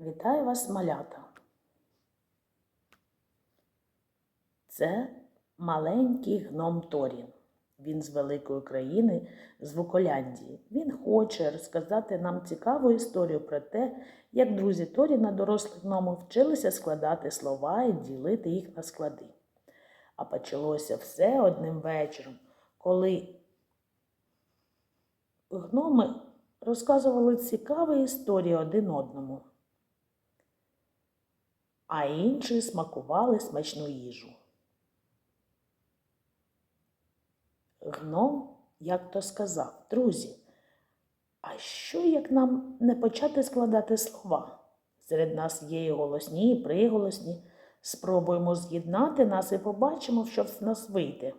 Вітаю вас, малята. Це маленький гном Торін. Він з великої країни Звуколяндії. Він хоче розказати нам цікаву історію про те, як друзі Торіна, дорослих гномів, вчилися складати слова і ділити їх на склади. А почалося все одним вечором, коли гноми розказували цікаві історії один одному, а інші смакували смачну їжу. Гном як то сказав, друзі, а що як нам не почати складати слова? Серед нас є і голосні, і приголосні. Спробуємо з'єднати нас і побачимо, що в нас вийде.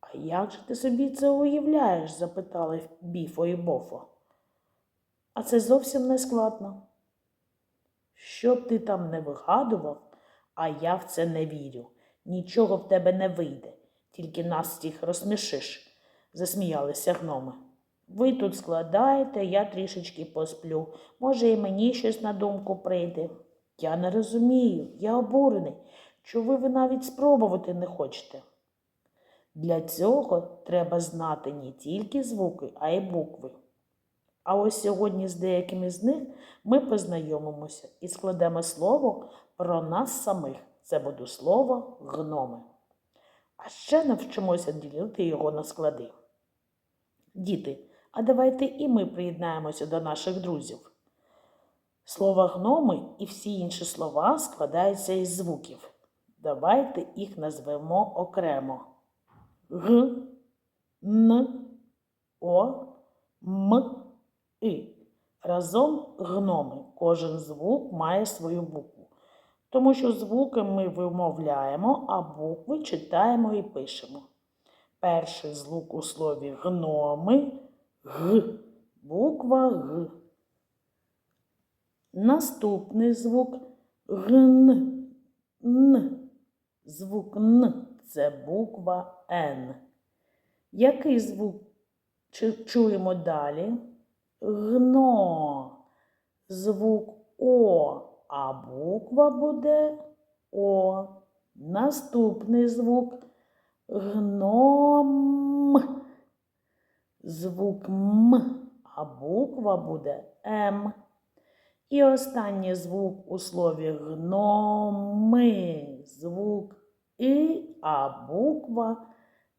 А як же ти собі це уявляєш? запитали Біфо і Бофо. А це зовсім не складно. Що б ти там не вигадував, а я в це не вірю. Нічого в тебе не вийде, тільки нас всіх розсмішиш, засміялися гноми. Ви тут складаєте, я трішечки посплю. Може, і мені щось на думку прийде. Я не розумію, я обурений. Чого ви навіть спробувати не хочете? Для цього треба знати не тільки звуки, а й букви. А ось сьогодні з деякими з них ми познайомимося і складемо слово про нас самих. Це буде слово гноми. А ще навчимося ділити його на склади. Діти, а давайте і ми приєднаємося до наших друзів. Слово гноми і всі інші слова складаються із звуків. Давайте їх назвемо окремо. Г, Н, О, М, І. Разом гноми. Кожен звук має свою букву. Тому що звуки ми вимовляємо, а букви читаємо і пишемо. Перший звук у слові гноми Г. Буква Г. Наступний звук гн. Н. Звук Н це буква Н. Який звук чуємо далі? Гно. Звук О, а буква буде О. Наступний звук гном. Звук М, а буква буде М. І останній звук у слові гноми. Звук І, а буква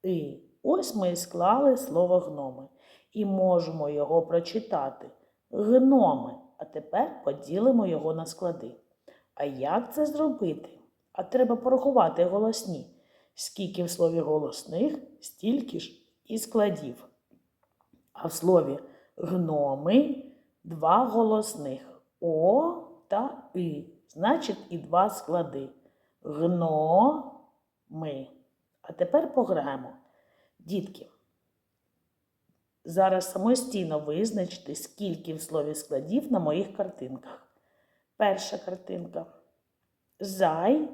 І. Ось ми і склали слово гноми. І можемо його прочитати. Гноми. А тепер поділимо його на склади. А як це зробити? А треба порахувати голосні. Скільки в слові голосних, стільки ж і складів. А в слові гноми два голосних О та И. Значить, і два склади. Гноми. А тепер пограємо. Дітки, зараз самостійно визначте, скільки в слові складів на моїх картинках. Перша картинка. Зайчик.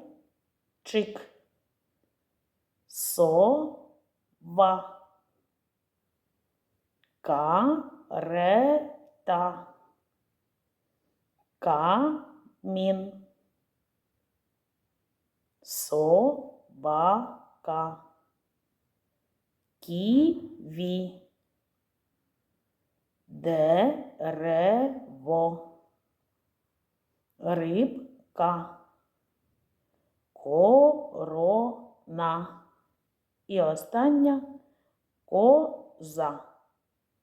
Сова. Карета. Камін. Собака. Ківі. Дерево. Рибка. Корона. І остання коза.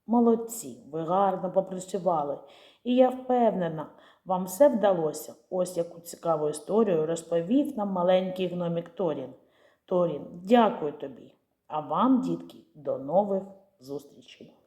Молодці, ви гарно попрацювали. І я впевнена, вам все вдалося. Ось яку цікаву історію розповів нам маленький гномік Торін. Торін, дякую тобі. А вам, дітки, до нових зустрічей.